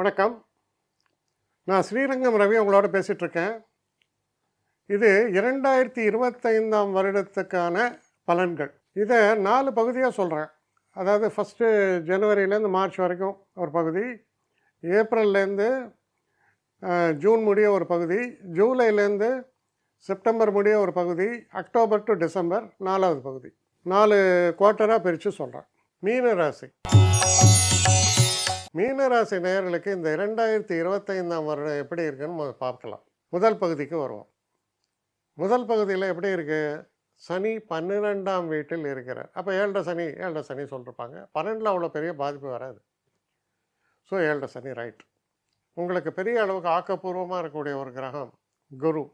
வணக்கம். நான் ஸ்ரீரங்கம் ரவி உங்களோட பேசிகிட்ருக்கேன் இது இரண்டாயிரத்தி இருபத்தைந்தாம் வருடத்துக்கான பலன்கள். இதை நாலு பகுதியாக சொல்கிறேன் அதாவது ஃபஸ்ட்டு ஜனவரியிலேருந்து மார்ச் வரைக்கும் ஒரு பகுதி ஏப்ரல்லேருந்து ஜூன் முடிய ஒரு பகுதி ஜூலைலேருந்து செப்டம்பர் முடிய ஒரு பகுதி அக்டோபர் டு டிசம்பர் நாலாவது பகுதி. நாலு குவார்ட்டராக பிரித்து சொல்கிறேன் மீன ராசி. மீனராசி நேயர்களுக்கு இந்த இரண்டாயிரத்தி இருபத்தைந்தாம் வருடம் எப்படி இருக்குன்னு பார்க்கலாம். முதல் பகுதிக்கு வருவோம். முதல் பகுதியில் எப்படி இருக்குது சனி பன்னிரெண்டாம் வீட்டில் இருக்கிறார். அப்போ ஏழரை சனி ஏழரை சனி சொல்லிருப்பாங்க. பன்னெண்டில் அவ்வளோ பெரிய பாதிப்பு வராது. ஸோ ஏழரை சனி ரைட் உங்களுக்கு பெரிய அளவுக்கு ஆக்கப்பூர்வமாக இருக்கக்கூடிய ஒரு கிரகம் குரு.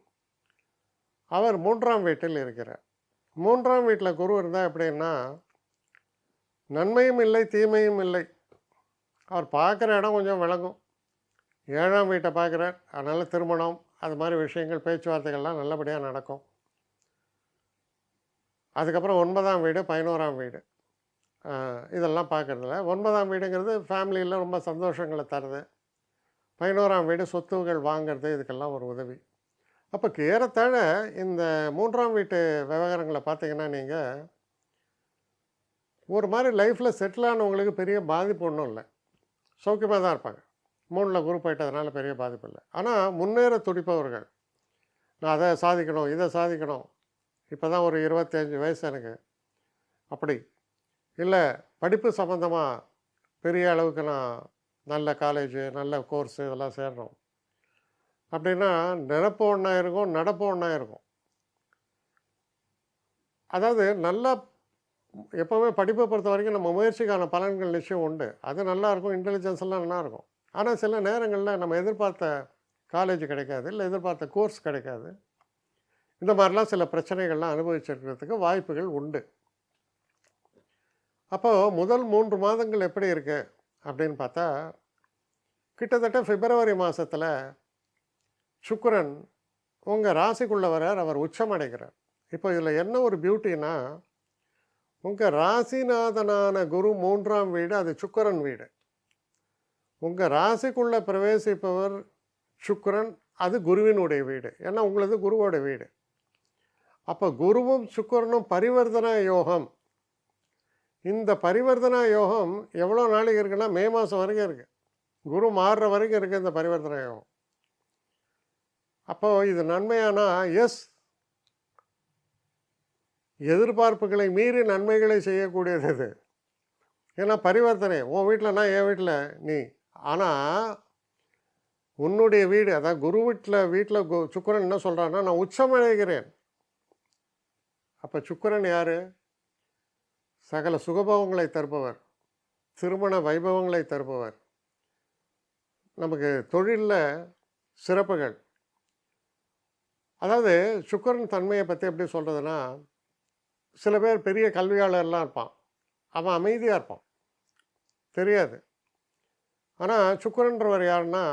அவர் மூன்றாம் வீட்டில் இருக்கிறார். மூன்றாம் வீட்டில் குரு இருந்தால் எப்படின்னா நன்மையும் இல்லை தீமையும் இல்லை. அவர் பார்க்குற இடம் கொஞ்சம் விளங்கும் ஏழாம் வீட்டை பார்க்குறார். அதனால் திருமணம் அது மாதிரி விஷயங்கள் பேச்சுவார்த்தைகள்லாம் நல்லபடியாக நடக்கும். அதுக்கப்புறம் ஒன்பதாம் வீடு பதினோராம் வீடு. இதெல்லாம் பார்க்குறதில்ல ஒன்பதாம் வீடுங்கிறது ஃபேமிலியில் ரொம்ப சந்தோஷங்களை தருது. பதினோராம் வீடு சொத்துகள் வாங்குறது இதுக்கெல்லாம் ஒரு உதவி. அப்போ ஏறத்தாழ இந்த மூன்றாம் வீட்டு விவகாரங்களை பார்த்தீங்கன்னா நீங்கள் ஒரு மாதிரி லைஃப்பில் செட்டில் ஆனவங்களுக்கு பெரிய பாதிப்பு ஒன்றும் இல்லை. சௌக்கியமாக தான் இருப்பாங்க. மூணில் குரூப் ஆகிட்டதுனால பெரிய பாதிப்பு இல்லை. ஆனால் முன்னேற துடிப்பவர்கள். நான் அதை சாதிக்கணும் இதை சாதிக்கணும். இப்போ தான் ஒரு இருபத்தஞ்சி வயசு எனக்கு. அப்படி. இல்லை படிப்பு சம்மந்தமாக பெரிய அளவுக்கு நான் நல்ல காலேஜு நல்ல கோர்ஸு இதெல்லாம் சேர்றோம். அப்படின்னா நினப்பு ஒன்றா இருக்கும் நடப்பு ஒன்றா இருக்கும். அதாவது நல்லா எப்போவுமே படிப்பை பொறுத்த வரைக்கும் நம்ம முயற்சிக்கான பலன்கள் நிச்சயம் உண்டு. அது நல்லாயிருக்கும் இன்டெலிஜென்ஸ் எல்லாம் நல்லாயிருக்கும். ஆனால் சில நேரங்களில் நம்ம எதிர்பார்த்த காலேஜ் கிடைக்காது இல்லை எதிர்பார்த்த கோர்ஸ் கிடைக்காது. இந்த மாதிரிலாம் சில பிரச்சனைகள்லாம் அனுபவிச்சிருக்கிறதுக்கு வாய்ப்புகள் உண்டு. அப்போது முதல் மூன்று மாதங்கள் எப்படி இருக்கு அப்படின்னு பார்த்தா கிட்டத்தட்ட பிப்ரவரி மாதத்தில் சுக்கரன் உங்கள் ராசிக்குள்ளே வரார் அவர் உச்சம் அடைகிறார் இப்போ இதில் என்ன ஒரு பியூட்டின்னா உங்கள் ராசிநாதனான குரு மூன்றாம் வீடு அது சுக்கரன் வீடு. உங்கள் ராசிக்குள்ளே பிரவேசிப்பவர் சுக்கிரன் அது குருவினுடைய வீடு. ஏன்னா உங்களது குருவோட வீடு. அப்போ குருவும் சுக்கிரனும் பரிவர்த்தனா யோகம். இந்த பரிவர்த்தனா யோகம் எவ்வளோ நாளைக்கு இருக்குன்னா மே மாதம் வரைக்கும் இருக்குது குரு மாறுற வரைக்கும் இருக்குது இந்த பரிவர்த்தனா யோகம். அப்போது இது நன்மையானா? எஸ் எதிர்பார்ப்புகளை மீறி நன்மைகளை செய்யக்கூடியது இது. ஏன்னா பரிவர்த்தனை. உன் வீட்டில் நான் என் வீட்டில் நீ ஆனால் உன்னுடைய வீடு அதான் குரு வீட்டில் வீட்டில் கு சுக்கிரன் என்ன சொல்கிறான்னா நான் உச்சமடைகிறேன். அப்போ சுக்கிரன் யார்? சகல சுகபவங்களை தருபவர். திருமண வைபவங்களை தருபவர். நமக்கு தொழிலில் சிறப்புகள். அதாவது சுக்கிரன் தன்மையை பற்றி எப்படி சொல்கிறதுனா சில பேர் பெரிய கல்வியாளர்லாம் இருப்பான். அவன் அமைதியாக இருப்பான். தெரியாது. ஆனால் சுக்கரன்றவர் யாருன்னா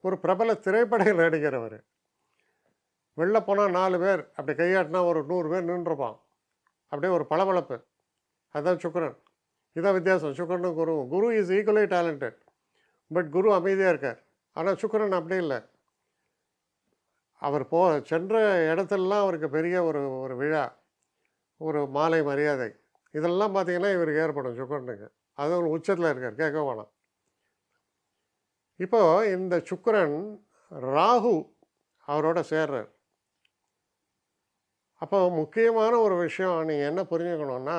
ஒரு பிரபல திரைப்பட நடிகர் அவர். வெளில போனால் நாலு பேர் அப்படி கையாட்டினா ஒரு நூறு பேர் நின்றுப்பான் அப்படியே ஒரு பளபளப்பு. அதுதான் சுக்கரன். இதான் வித்தியாசம். சுக்கரனும் Guru. Guru is equally talented but Guru அமைதியாக இருக்கார். ஆனால் சுக்கரன் அப்படி இல்லை. அவர் போ சென்ற இடத்துலலாம் அவருக்கு பெரிய ஒரு ஒரு விழா. ஒரு மாலை மரியாதை. இதெல்லாம் பார்த்தீங்கன்னா இவருக்கு ஏற்படும் சுக்கரனுக்கு. அது ஒரு உச்சத்தில் இருக்கார் கேட்க வேணாம். இப்போ இந்த சுக்கரன் ராகு அவரோட சேர்றார். அப்போ முக்கியமான ஒரு விஷயம் நீங்கள் என்ன புரிஞ்சுக்கணுன்னா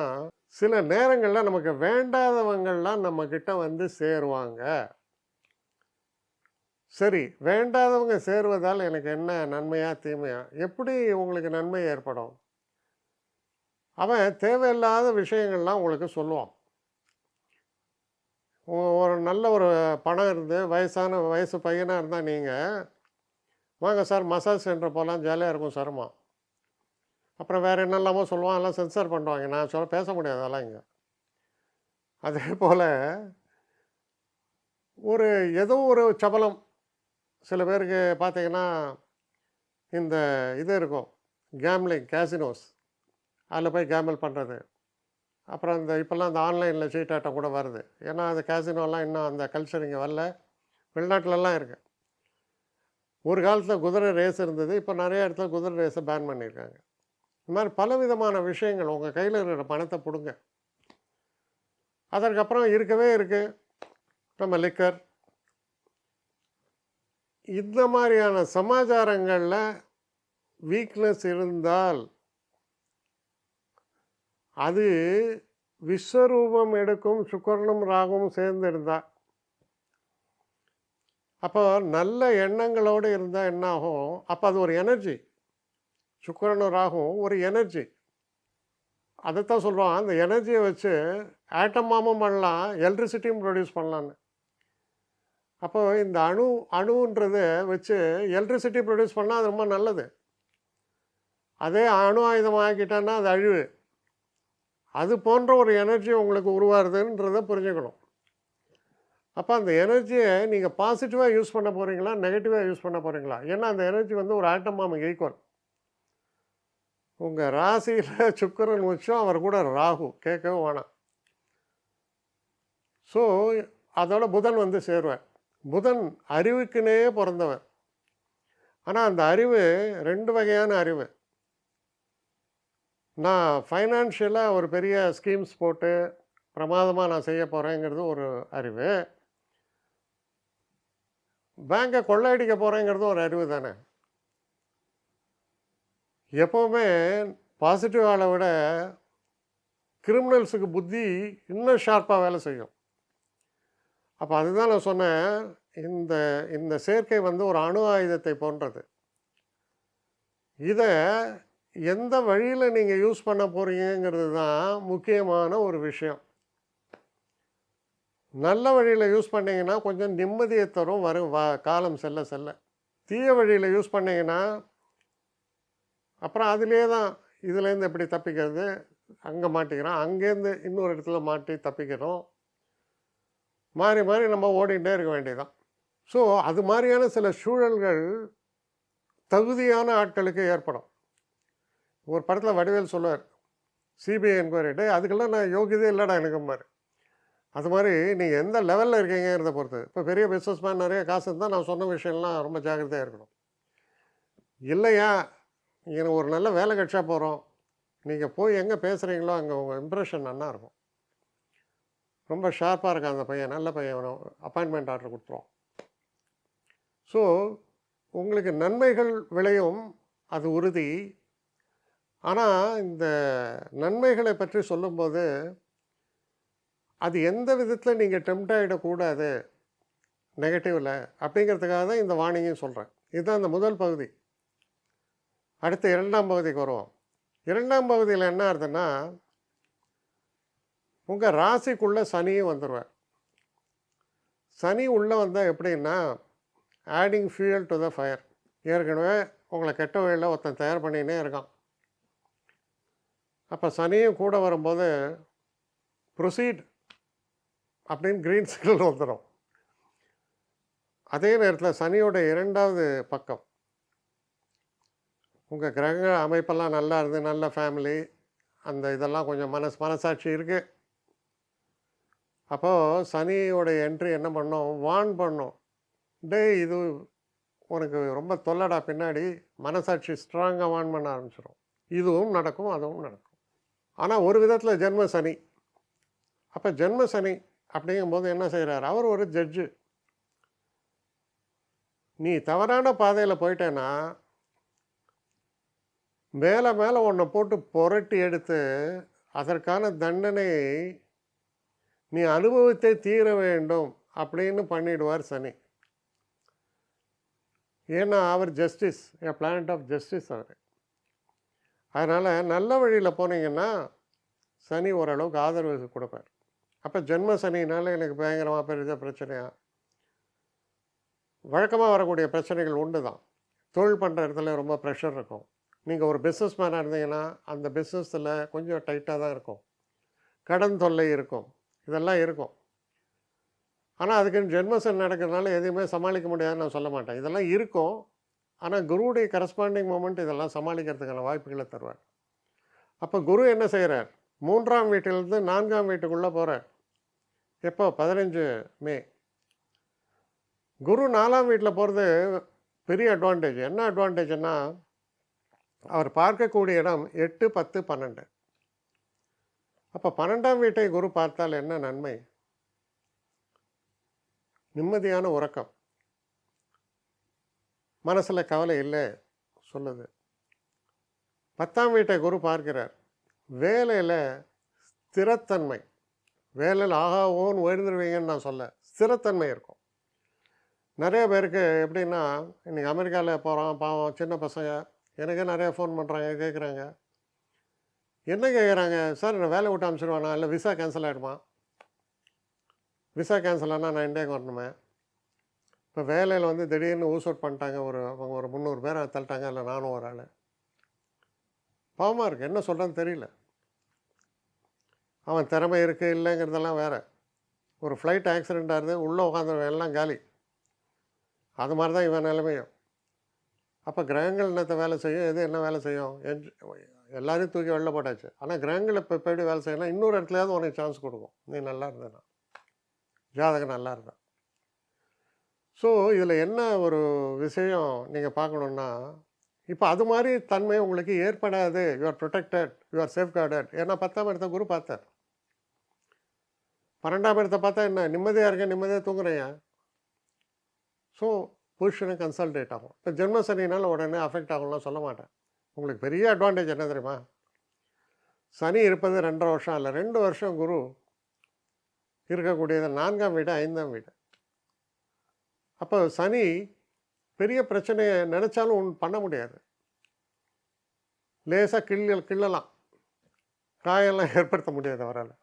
சில நேரங்களில் நமக்கு வேண்டாதவங்கள்லாம் நம்மக்கிட்ட வந்து சேருவாங்க. சரி வேண்டாதவங்க சேருவதால் எனக்கு என்ன நன்மையா தீமையா? எப்படி உங்களுக்கு நன்மை ஏற்படும்? அவன் தேவையில்லாத விஷயங்கள்லாம் உங்களுக்கு சொல்லுவான். ஒரு நல்ல ஒரு பணம் இருந்து வயசான வயசு பையனாக இருந்தால் நீங்கள் வாங்க சார் மசாஜ் சென்டர் போகலாம் ஜாலியாக இருக்கும் சருமா அப்புறம் வேறு என்னெல்லாமோ சொல்லுவான் எல்லாம் சென்சார் பண்ணுவாங்க நான் சொல்ல பேச முடியாது அதெல்லாம் இங்கே. அதே போல் ஒரு ஏதோ ஒரு சபலம். சில பேருக்கு பார்த்தீங்கன்னா இந்த இது இருக்கும் கேம்லிங் கேசினோஸ் அதில் போய் கேம்பிள் பண்ணுறது அப்புறம் இந்த இப்போல்லாம் அந்த ஆன்லைனில் சீட்டாட்டம் கூட வருது. ஏன்னா அந்த கேசினோலாம் இன்னும் அந்த கல்ச்சர் இங்கே வரல. வெளிநாட்டிலலாம் இருக்கு. ஒரு காலத்தில் குதிரை ரேஸ் இருந்தது. இப்போ நிறைய இடத்துல குதிரை ரேஸை பேன் பண்ணியிருக்காங்க. இந்த மாதிரி பலவிதமான விஷயங்கள் உங்கள் கையில் இருக்கிற பணத்தை பிடுங்க. அதற்கப்புறம் இருக்கவே இருக்குது நம்ம லிக்கர் இந்த மாதிரியான சமாச்சாரங்களில் வீக்னஸ் இருந்தால் அது விஸ்வரூபம் எடுக்கும் சுக்கரனும் ராகும் சேர்ந்து இருந்தா அப்போ நல்ல எண்ணங்களோடு இருந்தால் என்ன ஆகும் அப்போ அது ஒரு எனர்ஜி சுக்கரனும் ராகும் ஒரு எனர்ஜி அதைத்தான் சொல்கிறோம் அந்த எனர்ஜியை வச்சு ஆட்டமாமும் பண்ணலாம் எலக்ட்ரிசிட்டியும் ப்ரொடியூஸ் பண்ணலான்னு. அப்போ இந்த அணு அணுன்றதை வச்சு எலக்ட்ரிசிட்டி ப்ரொடியூஸ் பண்ணால் அது ரொம்ப நல்லது. அதே அணு ஆயுதம் ஆக்கிட்டோன்னா அது அழிவு. அது போன்ற ஒரு எனர்ஜி உங்களுக்கு உருவாருதுன்றதை புரிஞ்சுக்கணும். அப்போ அந்த எனர்ஜியை நீங்கள் பாசிட்டிவாக யூஸ் பண்ண போகிறீங்களா நெகட்டிவாக யூஸ் பண்ண போகிறீங்களா ஏன்னா அந்த எனர்ஜி வந்து ஒரு ஆட்டம் மாம ஈக்குவல் உங்கள் ராசியில் சுக்கரன் உச்சம் அவர் கூட ராகு. கேட்கவும் வேணாம். ஸோ அதோட புதன் வந்து சேருவேன் புதன் அறிவுக்குனே பிறந்தவன். ஆனால் அந்த அறிவு ரெண்டு வகையான அறிவு. நான் ஃபைனான்ஷியலாக ஒரு பெரிய ஸ்கீம்ஸ் போட்டு பிரமாதமாக நான் செய்ய போகிறேங்கிறது ஒரு அறிவு. பேங்கை கொள்ளையடிக்க போகிறேங்கிறது ஒரு அறிவு தானே. எப்போவுமே பாசிட்டிவ் ஆளை விட கிரிமினல்ஸுக்கு புத்தி இன்னும் ஷார்ப்பாக வேலை செய்யும். அப்போ அதுதான் நான் சொன்னேன். இந்த இந்த சேர்க்கை வந்து ஒரு அணு ஆயுதத்தை போன்றது. இதை எந்த வழியில் நீங்கள் யூஸ் பண்ண போகிறீங்கிறது தான் முக்கியமான ஒரு விஷயம். நல்ல வழியில் யூஸ் பண்ணிங்கன்னா கொஞ்சம் நிம்மதியை தரும் வரும் வா காலம் செல்ல செல்ல. தீய வழியில் யூஸ் பண்ணிங்கன்னா அப்புறம் அதிலே தான் இதுலேருந்து எப்படி தப்பிக்கிறது? அங்கே மாட்டிக்கிறோம் அங்கேருந்து இன்னொரு இடத்துல மாட்டி தப்பிக்கிறோம். மாறி மாறி நம்ம ஓடிக்கிட்டே இருக்க வேண்டியதான் ஸோ அது மாதிரியான சில சூழல்கள் தகுதியான ஆட்களுக்கு ஏற்படும். ஒரு படத்தில் வடிவேல் சொல்லுவார் சிபிஐ என்கொயரிட்டு அதுக்கெல்லாம் நான் யோகியதே இல்லைடா எனக்கு மாதிரி அது மாதிரி நீங்கள் எந்த லெவலில் இருக்கீங்கிறத பொறுத்து. இப்போ பெரிய பிஸ்னஸ் மேன் நிறைய காசு இருந்தால் நான் சொன்ன விஷயம்லாம் ரொம்ப ஜாக்கிரதையாக இருக்கணும். இல்லையா? எனக்கு ஒரு நல்ல வேலை கட்சா போகிறோம் நீங்கள் போய் எங்கே பேசுகிறீங்களோ அங்கே உங்கள் இம்ப்ரெஷன் நல்லா இருக்கும். ரொம்ப ஷார்ப்பாக இருக்கான் அந்த பையன் நல்ல பையன் அப்பாயின்மெண்ட் ஆர்டர் கொடுத்துருவோம் ஸோ உங்களுக்கு நன்மைகள் விளையும் அது உறுதி. ஆனால் இந்த நன்மைகளை பற்றி சொல்லும்போது அது எந்த விதத்தில் நீங்கள் டெம்ட் ஆகிடக்கூடாது நெகட்டிவில் அப்படிங்கிறதுக்காக தான் இந்த வாணிங்கும் சொல்கிறேன் இதுதான் இந்த முதல் பகுதி. அடுத்து இரண்டாம் பகுதிக்கு வருவோம். இரண்டாம் பகுதியில் என்ன ஆகுதுன்னா உங்கள் ராசிக்குள்ளே சனியும் வந்துடுவார் சனி உள்ளே வந்தால் எப்படின்னா adding fuel to the fire ஏற்கனவே உங்களை கெட்ட வழியில் ஒருத்தன் தயார் பண்ணினே இருக்கான். அப்போ சனியும் கூட வரும்போது ப்ரொசீட் அப்படின்னு க்ரீன் சிக்னல் வந்துடும் அதே நேரத்தில் சனியோட இரண்டாவது பக்கம். உங்கள் கிரக அமைப்பெல்லாம் நல்லா இருந்து நல்ல ஃபேமிலி அந்த இதெல்லாம் கொஞ்சம் மனசு மனசாட்சி இருக்குது அப்போது சனியோட என்ட்ரி என்ன பண்ணோம்? வான் பண்ணோம். டே இது உனக்கு ரொம்ப தொல்லடா பின்னாடி மனசாட்சி ஸ்ட்ராங்காக வான் பண்ண ஆரம்பிச்சிடும் இதுவும் நடக்கும் அதுவும் நடக்கும். ஆனால் ஒரு விதத்தில் ஜென்ம சனி. அப்போ ஜென்ம சனி அப்படிங்கும்போது என்ன செய்கிறார் அவர் ஒரு ஜட்ஜு நீ தவறான பாதையில் போயிட்டேன்னா மேலே மேலே உன்னை போட்டு புரட்டி எடுத்து அதற்கான தண்டனை நீ அனுபவித்தே தீர வேண்டும் அப்படின்னு பண்ணிடுவார் சனி. ஏன்னா அவர் justice a planet of justice அவர். அதனால் நல்ல வழியில் போனீங்கன்னா சனி ஓரளவுக்கு ஆதரவு கொடுப்பார். அப்போ ஜென்ம சனினால எனக்கு பயங்கரமாக பெரிய பிரச்சனையாக வழக்கமாக வரக்கூடிய பிரச்சனைகள் உண்டு தான் தொழில் பண்ணுற இடத்துல ரொம்ப ப்ரெஷர் இருக்கும். நீங்கள் ஒரு பிஸ்னஸ் மேனாக இருந்தீங்கன்னா அந்த பிஸ்னஸில் கொஞ்சம் டைட்டாக தான் இருக்கும். கடன் தொல்லை இருக்கும். இதெல்லாம் இருக்கும். ஆனால் அதுக்குன்னு ஜென்மசன் நடக்கிறதுனால எதையுமே சமாளிக்க முடியாதுன்னு நான் சொல்ல மாட்டேன். இதெல்லாம் இருக்கும். ஆனால் குருவுடைய கரஸ்பாண்டிங் மூமெண்ட் இதெல்லாம் சமாளிக்கிறதுக்கான வாய்ப்புகளை தருவார். அப்போ குரு என்ன செய்கிறார் மூன்றாம் வீட்டிலிருந்து நான்காம் வீட்டுக்குள்ளே போகிறார் எப்போ? பதினஞ்சு மே. குரு நாலாம் வீட்டில் போகிறது பெரிய அட்வான்டேஜ் என்ன அட்வான்டேஜ்னா அவர் பார்க்கக்கூடிய இடம் எட்டு பத்து பன்னெண்டு. அப்போ பன்னெண்டாம் வீட்டை குரு பார்த்தால் என்ன நன்மை? நிம்மதியான உறக்கம். மனசில் கவலை இல்லை சொல்லுது. பத்தாம் வீட்டை குரு பார்க்கிறார். வேலையில் ஸ்திரத்தன்மை. வேலையில் ஆகா ஓன் உயர்ந்துருவீங்கன்னு நான் சொல்ல ஸ்திரத்தன்மை இருக்கும். நிறைய பேருக்கு எப்படின்னா இன்றைக்கி அமெரிக்காவில் போகிறோம் பாவம் சின்ன பசங்க எனக்கே நிறைய ஃபோன் பண்ணுறாங்க கேட்குறாங்க என்ன கேட்குறாங்க சார் நான் வேலை விட்டு அனுப்பிச்சிடுவானா இல்லை விசா கேன்சல் ஆகிடுமா விசா கேன்சல் ஆனால் நான் இண்டியாவுக்கு வரணுமே. இப்போ வேலையில் வந்து திடீர்னு ஊஸ் அவுட் பண்ணிட்டாங்க ஒரு அவங்க ஒரு முந்நூறு பேரை தள்ளிட்டாங்க இல்லை நானும் ஒரு ஆள். பாவமாக இருக்குது என்ன சொல்கிறான்னு தெரியல. அவன் திறமை இருக்குது இல்லைங்கிறதெல்லாம் வேறு. ஒரு ஃப்ளைட் ஆக்சிடெண்ட் ஆகுது உள்ளே உட்காந்து எல்லாம் காலி. அது மாதிரி தான் இவன் நிலைமையும். அப்போ கிரகங்கள் என்னத்தை வேலை செய்யும்? எது என்ன வேலை செய்யும்? என்- எல்லாரையும் தூக்கி வெளில போட்டாச்சு. ஆனால் கிரகங்கள் இப்போ எப்படி வேலை செய்யணும் இன்னொரு இடத்துலையாவது உனக்கு சான்ஸ் கொடுக்கும். நீ நல்லா இருந்தேன்னா. ஜாதகம் நல்லா இருந்தான் ஸோ இதில் என்ன ஒரு விஷயம் நீங்கள் பார்க்கணுன்னா இப்போ அது மாதிரி தன்மை உங்களுக்கு ஏற்படாது. You are protected you are safe ஏன்னா பத்தாம் இடத்த குரு பார்த்தார். பன்னெண்டாம் இடத்த பார்த்தா என்ன? நிம்மதியாக இருக்க நிம்மதியாக தூங்குறீங்க ஸோ பொசிஷனை கன்சல்டேட் ஆகும். இப்போ ஜென்ம சனினால உடனே அஃபெக்ட் ஆகும்லாம் சொல்ல மாட்டேன். உங்களுக்கு பெரிய அட்வான்டேஜ் என்ன தெரியுமா? சனி இருப்பது ரெண்டரை வருஷம் இல்லை ரெண்டு வருஷம் குரு இருக்கக்கூடியது நான்காம் வீடு ஐந்தாம் வீடு. அப்போ சனி பெரிய பிரச்சனையை நினச்சாலும் ஒன்றும் பண்ண முடியாது. லேசாக கிள்ள கிள்ளலாம். காயெல்லாம் ஏற்படுத்த முடியாது அவரால்.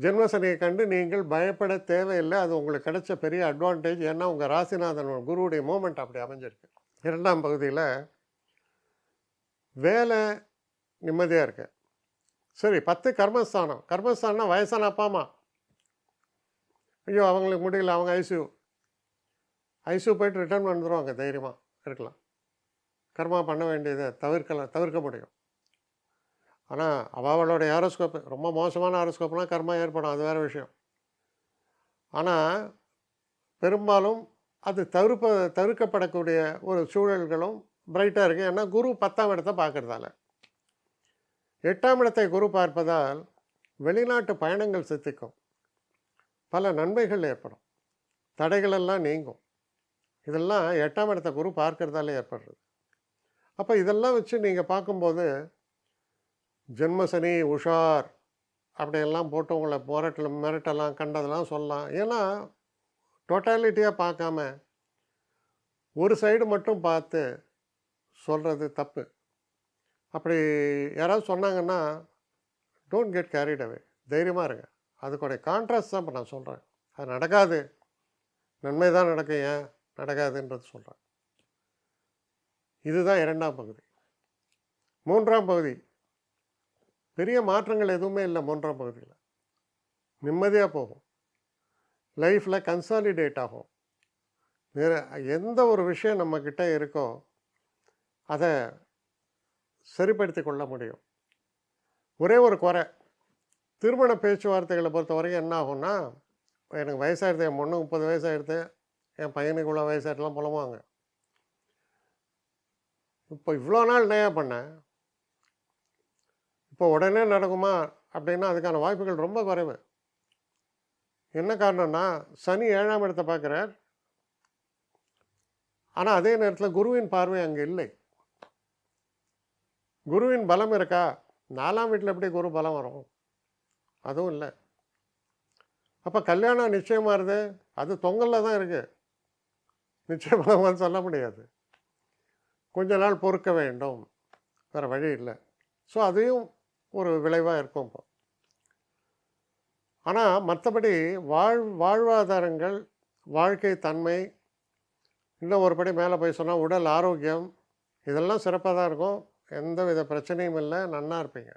ஜென்மசனியை கண்டு நீங்கள் பயப்பட தேவையில்லை. அது உங்களுக்கு கிடைச்ச பெரிய அட்வான்டேஜ் ஏன்னா உங்கள் ராசிநாதன் குருவுடைய மூமெண்ட் அப்படி அமைஞ்சிருக்கு. இரண்டாம் பகுதியில் வேலை நிம்மதியாக இருக்கு. சரி பத்து கர்மஸ்தானம். கர்மஸ்தானம்னா வயசான அப்பா அம்மா. ஐயோ அவங்களுக்கு முடியல. அவங்க ஐசியூ ஐசியூ போயிட்டு ரிட்டர்ன் வந்துடுவாங்க தைரியமாக இருக்கலாம். கர்மா பண்ண வேண்டியதை தவிர்க்கலாம் தவிர்க்க முடியும். ஆனால் அவளோட ஏரோஸ்கோப்பு ரொம்ப மோசமான ஏரோஸ்கோப்னால் கர்மா ஏற்படும். அது வேறு விஷயம். ஆனால் பெரும்பாலும் அது தவிர்ப்ப தவிர்க்கப்படக்கூடிய ஒரு சூழல்களும் பிரைட்டாக இருக்குது ஏன்னா குரு பத்தாம் இடத்தை பார்க்குறதால. எட்டாம் இடத்தை குரு பார்ப்பதால் வெளிநாட்டு பயணங்கள் சித்திக்கும். பல நன்மைகள் ஏற்படும். தடைகளெல்லாம் நீங்கும். இதெல்லாம் எட்டாம் இடத்தை குரு பார்க்கறதால ஏற்படுறது. அப்போ இதெல்லாம் வச்சு நீங்கள் பார்க்கும்போது ஜென்மசனி உஷார் அப்படியெல்லாம் போட்டு உங்களை மிரட்டல மிரட்டலாம் கண்டதெல்லாம் சொல்லலாம். ஏன்னா டோட்டாலிட்டியாக பார்க்காம ஒரு சைடு மட்டும் பார்த்து சொல்கிறது தப்பு. அப்படி யாராவது சொன்னாங்கன்னா டோன்ட் கெட் கேரிட் அவே தைரியமாக இருங்க. அதுக்குடைய கான்ட்ராஸ்ட் தான் இப்போ நான் சொல்கிறேன் அது நடக்காது. நன்மை தான் நடக்கும் ஏன்? நடக்காதுன்றது சொல்கிறேன் இதுதான் இரண்டாம் பகுதி. மூன்றாம் பகுதி. பெரிய மாற்றங்கள் எதுவுமே இல்லை மூன்றாம் பகுதியில். நிம்மதியாக போகும். லைஃப்பில் கன்சாலிடேட் ஆகும். எந்த ஒரு விஷயம் நம்மக்கிட்ட இருக்கோ அதை சரிப்படுத்தி கொள்ள முடியும். ஒரே ஒரு குறை. திருமண பேச்சுவார்த்தைகளை பொறுத்த வரைக்கும் என்ன ஆகும்னா எனக்கு வயசாகிடுது என் பொண்ணு முப்பது வயசாகிடுது என் பையனுக்கு இவ்வளோ வயசாட்டெல்லாம் புலம்புவாங்க. இப்போ இவ்வளோ நாள் நயா பண்ணேன் இப்போ உடனே நடக்குமா? அப்படின்னா அதுக்கான வாய்ப்புகள் ரொம்ப குறைவு. என்ன காரணம்னா சனி ஏழாம் இடத்தை பார்க்குறார். ஆனால் அதே நேரத்தில் குருவின் பார்வை அங்கே இல்லை. குருவின் பலம் இருக்கா? நாலாம் வீட்டில் எப்படி குரு பலம் வரும்? அதுவும் இல்லை. அப்போ கல்யாணம் நிச்சயமாகுது அது தொங்கலில் தான் இருக்குது நிச்சயமாக சொல்ல முடியாது. கொஞ்ச நாள் பொறுக்க வேண்டும். வேறு வழி இல்லை. ஸோ அதையும் ஒரு விளைவாக இருக்கும் இப்போ. ஆனால் மற்றபடி வாழ் வாழ்வாதாரங்கள் வாழ்க்கை தன்மை இன்னும் ஒரு படி மேலே போய் சொன்னால் உடல் ஆரோக்கியம் இதெல்லாம் சிறப்பாக தான் இருக்கும். எந்த வித பிரச்சனையும் இல்லை. நன்னா இருப்பீங்க.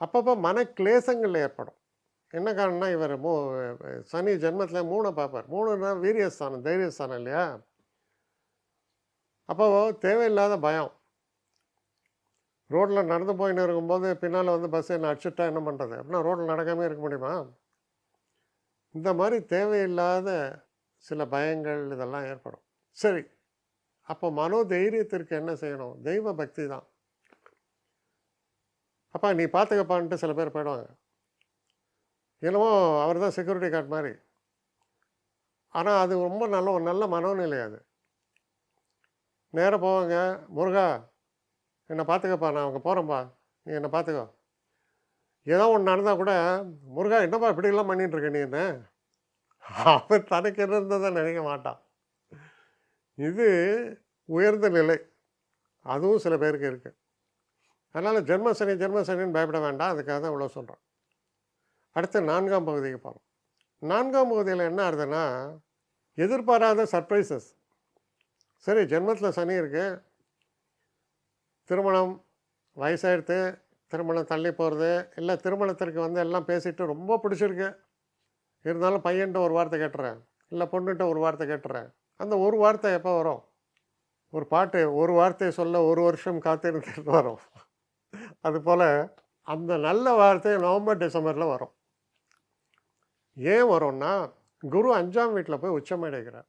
அப்பப்போ மன கிளேசங்கள் ஏற்படும். என்ன காரணம்னா இவர் மூ சனி ஜென்மத்தில் மூணை பார்ப்பார். மூணுன்னா வீரியஸ்தானம் தைரியஸ்தானம் இல்லையா? அப்போ தேவையில்லாத பயம். ரோட்டில் நடந்து போயின்னு இருக்கும்போது பின்னால் வந்து பஸ் என்ன அடிச்சுட்டா என்ன பண்ணுறது அப்படின்னா ரோட்டில் நடக்காமே இருக்க முடியுமா? இந்த மாதிரி தேவையில்லாத சில பயங்கள் இதெல்லாம் ஏற்படும். சரி அப்போ மனோ தைரியத்திற்கு என்ன செய்யணும்? தெய்வ பக்தி தான். அப்பா நீ பார்த்துக்கப்பான்ட்டு சில பேர் போயிடுவாங்க. என்னமோ அவர் தான் செக்யூரிட்டி கார்டு மாதிரி. ஆனால் அது ரொம்ப நல்ல ஒரு நல்ல மனோநிலை அது. நேராக போவாங்க முருகா என்னை பார்த்துக்கப்பா நான் அவங்க போகிறேன்ப்பா நீ என்னை பார்த்துக்கோ ஏதோ ஒன்று நடந்தால் கூட முருகா என்னப்பா இப்படிலாம் பண்ணிட்டு இருக்க நீ என்ன? அவன் தனக்கு இருந்ததை நினைக்க மாட்டான். இது உயர்ந்த நிலை. அதுவும் சில பேருக்கு இருக்குது அதனால் ஜென்மசனி ஜென்மசனின்னு பயப்பட வேண்டாம். அதுக்காக தான் இவ்வளோ சொல்கிறேன் அடுத்து நான்காம் பகுதிக்கு போகிறோம் நான்காம் பகுதியில் என்ன ஆகுதுன்னா எதிர்பாராத சர்ப்ரைசஸ் சரி ஜென்மத்தில் சனி இருக்குது திருமணம் வயசாகிடுத்து திருமணம் தள்ளி போகிறது இல்லை திருமணத்திற்கு வந்து எல்லாம் பேசிட்டு ரொம்ப பிடிச்சிருக்கு. இருந்தாலும் பையன்ட்ட ஒரு வார்த்தை கேட்டுறேன் இல்லை பொண்ணுகிட்ட ஒரு வார்த்தை கேட்டுறேன். அந்த ஒரு வார்த்தை எப்போ வரும்? ஒரு பாட்டு ஒரு வார்த்தையை சொல்ல ஒரு வருஷம் காத்திருந்துட்டு வரும். அதுபோல் அந்த நல்ல வார்த்தை நவம்பர் டிசம்பரில் வரும். ஏன் வரும்னா குரு அஞ்சாம் வீட்டில் போய் உச்சமடைகிறார்.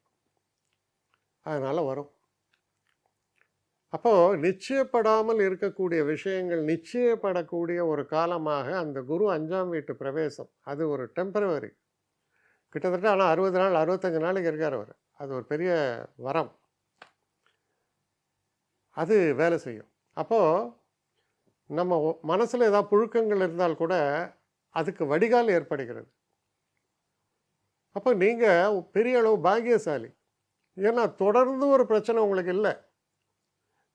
அதனால் வரும். அப்போது நிச்சயப்படாமல் இருக்கக்கூடிய விஷயங்கள் நிச்சயப்படக்கூடிய ஒரு காலமாக அந்த குரு அஞ்சாம் வீட்டு பிரவேசம். அது ஒரு டெம்பரவரி கிட்டத்தட்ட ஆனால் அறுபது நாள் அறுபத்தஞ்சு நாளைக்கு இருக்கார் அவர். அது ஒரு பெரிய வரம். அது வேலை செய்யும். அப்போது நம்ம மனசில் ஏதாவது புழுக்கங்கள் இருந்தால் கூட அதுக்கு வடிகால் ஏற்படுகிறது. அப்போ நீங்கள் பெரிய அளவு பாக்கியசாலி. ஏன்னா தொடர்ந்து ஒரு பிரச்சனை உங்களுக்கு இல்லை.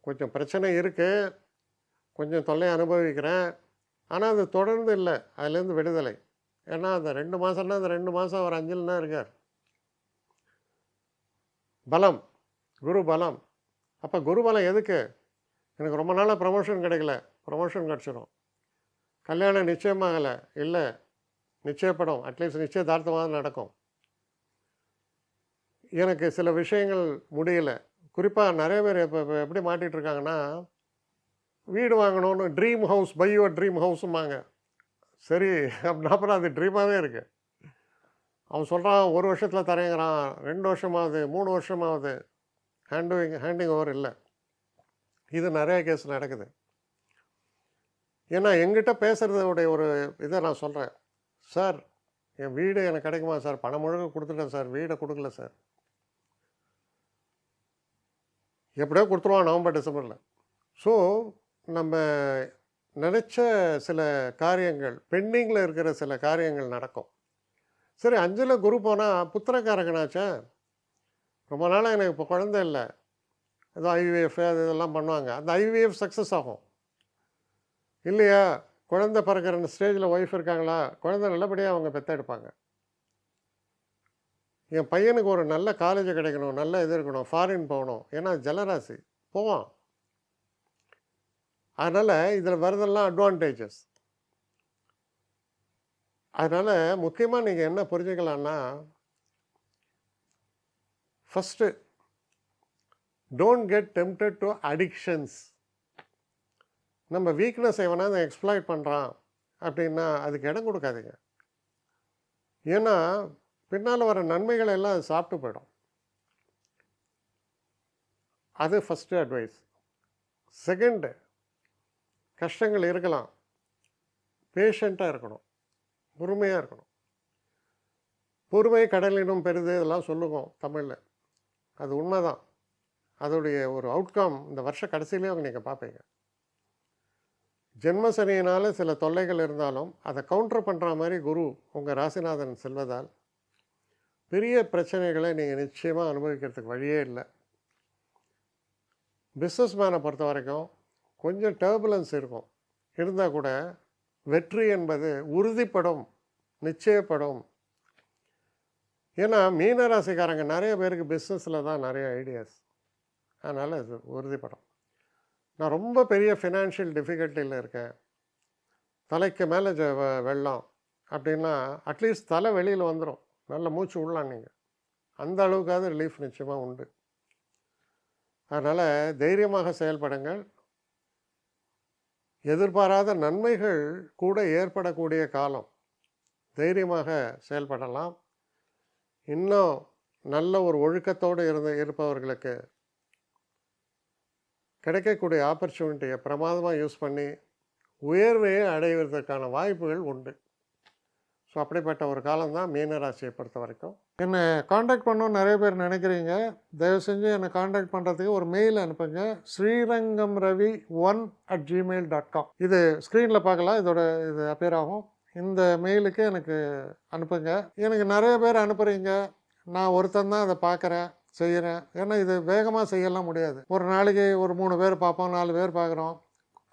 கொஞ்சம் பிரச்சனை இருக்குது கொஞ்சம் தொல்லை அனுபவிக்கிறேன். ஆனால் அது தொடர்ந்து இல்லை. அதுலேருந்து விடுதலை. ஏன்னா அந்த ரெண்டு மாதம்னா அந்த ரெண்டு மாதம் அவர் அஞ்சல் இருக்கார். பலம். குரு பலம். அப்போ குரு பலம் எதுக்கு? எனக்கு ரொம்ப நாளாக ப்ரமோஷன் கிடைக்கல. ப்ரமோஷன் கிடச்சிடும் கல்யாணம் நிச்சயமாகலை. இல்லை. நிச்சயப்படும். அட்லீஸ்ட் நிச்சயதார்த்தமாக நடக்கும். எனக்கு சில விஷயங்கள் முடியலை. குறிப்பாக நிறைய பேர் இப்போ இப்போ எப்படி மாட்டிகிட்டு இருக்காங்கன்னா வீடு வாங்கணும்னு dream house by your dream ஹவுஸுமாங்க சரி அப்படின்னா அப்புறம் அது ட்ரீமாகவே இருக்குது அவன் சொல்கிறான் ஒரு வருஷத்தில் தரேங்கிறான் ரெண்டு வருஷமாவது மூணு வருஷமாவது ஹேண்டிங் ஹேண்டிங் ஓவர் இல்லை. இது நிறைய கேஸ் நடக்குது. ஏன்னா எங்கிட்ட பேசுகிறதோடைய ஒரு இதை நான் சொல்கிறேன் சார் என் வீடு எனக்கு கிடைக்குமா சார் பணம் முழுக்க கொடுத்துட்டேன் சார் வீடை கொடுக்கல சார் எப்படியோ கொடுத்துருவான் நவம்பர் டிசம்பரில். ஸோ நம்ம நினச்ச சில காரியங்கள் பெண்டிங்கில் இருக்கிற சில காரியங்கள் நடக்கும். சரி அஞ்சில் குரு போனால் புத்திரக்காரங்கனாச்சே ரொம்ப நாளாக எனக்கு இப்போ குழந்தை இல்லை. ஏதோ ஐவிஎஃப் அது இதெல்லாம் பண்ணுவாங்க. அந்த ஐவிஎஃப் சக்ஸஸ் ஆகும். இல்லையா? குழந்தை பிறக்கிற ஸ்டேஜில் ஒய்ஃப் இருக்காங்களா? குழந்தை நல்லபடியாக அவங்க பெற்ற எடுப்பாங்க. என் பையனுக்கு ஒரு நல்ல காலேஜ் கிடைக்கணும் நல்ல இது இருக்கணும் ஃபாரின் போகணும். ஏன்னா ஜலராசி. போவான். அதனால் இதில் வரதெல்லாம் அட்வான்டேஜஸ் அதனால் முக்கியமாக நீங்கள் என்ன புரிஞ்சுக்கலான்னா first don't get tempted to addictions நம்ம வீக்னஸ் எவனா அதை எக்ஸ்ப்ளாய்ட் பண்ணுறான் அப்படின்னா அதுக்கு இடம் கொடுக்காதீங்க. ஏன்னா பின்னால் வர நன்மைகளை எல்லாம் அது சாப்பிட்டு போயிடும். அது ஃபஸ்ட்டு அட்வைஸ் செகண்டு கஷ்டங்கள் இருக்கலாம். பேஷண்ட்டாக இருக்கணும். பொறுமையாக இருக்கணும். பொறுமை கடலினும் பெருது இதெல்லாம் சொல்லுவோம் தமிழில். அது உண்மைதான். அதோடைய ஒரு அவுட்கம் இந்த வருஷ கடைசியிலையும் நீங்கள் பார்ப்பீங்க. ஜென்மசனியினால் சில தொல்லைகள் இருந்தாலும் அதை கவுண்டர் பண்ணுற மாதிரி குரு உங்கள் ராசிநாதன் செல்வதால் பெரிய பிரச்சனைகளை நீங்கள் நிச்சயமாக அனுபவிக்கிறதுக்கு வழியே இல்லை. பிஸ்னஸ் மேனை பொறுத்த வரைக்கும் கொஞ்சம் டர்புலன்ஸ் இருக்கும். இருந்தால் கூட வெற்றி என்பது உறுதிப்படும் நிச்சயப்படும். ஏன்னா மீனராசிக்காரங்க நிறைய பேருக்கு பிஸ்னஸில் தான் நிறைய ஐடியாஸ் அதனால் இது உறுதிப்படும். நான் ரொம்ப பெரிய ஃபினான்ஷியல் டிஃபிகல்ட்டியில் இருக்கேன். தலைக்கு மேலே வெள்ளம் அப்படின்னா அட்லீஸ்ட் தலை வெளியில் வந்துடும் நல்ல மூச்சு விடலாம் நீங்கள் அந்த அளவுக்காவது ரிலீஃப் நிச்சயமாக உண்டு. அதனால் தைரியமாக செயல்படுங்கள். எதிர்பாராத நன்மைகள் கூட ஏற்படக்கூடிய காலம். தைரியமாக செயல்படலாம். இன்னும் நல்ல ஒரு ஒழுக்கத்தோடு இருந்த இருப்பவர்களுக்கு கிடைக்கக்கூடிய ஆப்பர்ச்சுனிட்டியை பிரமாதமாக யூஸ் பண்ணி உயர்வையை அடைவதற்கான வாய்ப்புகள் உண்டு. ஸோ அப்படிப்பட்ட ஒரு காலம்தான் மீனராசியை பொறுத்த வரைக்கும் என்னை காண்டாக்ட் பண்ணணும்னு நிறைய பேர் நினைக்கிறீங்க. தயவு செஞ்சு என்னை காண்டாக்ட் பண்ணுறதுக்கு ஒரு மெயில் அனுப்புங்க. Srirangam Ravi one at Gmail dot com இது ஸ்க்ரீனில் பார்க்கலாம். இதோட இது அப்பியர் ஆகும். இந்த மெயிலுக்கு எனக்கு அனுப்புங்க. எனக்கு நிறைய பேர் அனுப்புகிறீங்க நான் ஒருத்தன் தான் அதை பார்க்குறேன் செய்கிறேன் ஏன்னா இது வேகமாக செய்யலாம் முடியாது. ஒரு நாளைக்கு ஒரு மூணு பேர் பார்ப்போம் நாலு பேர் பார்க்குறோம்.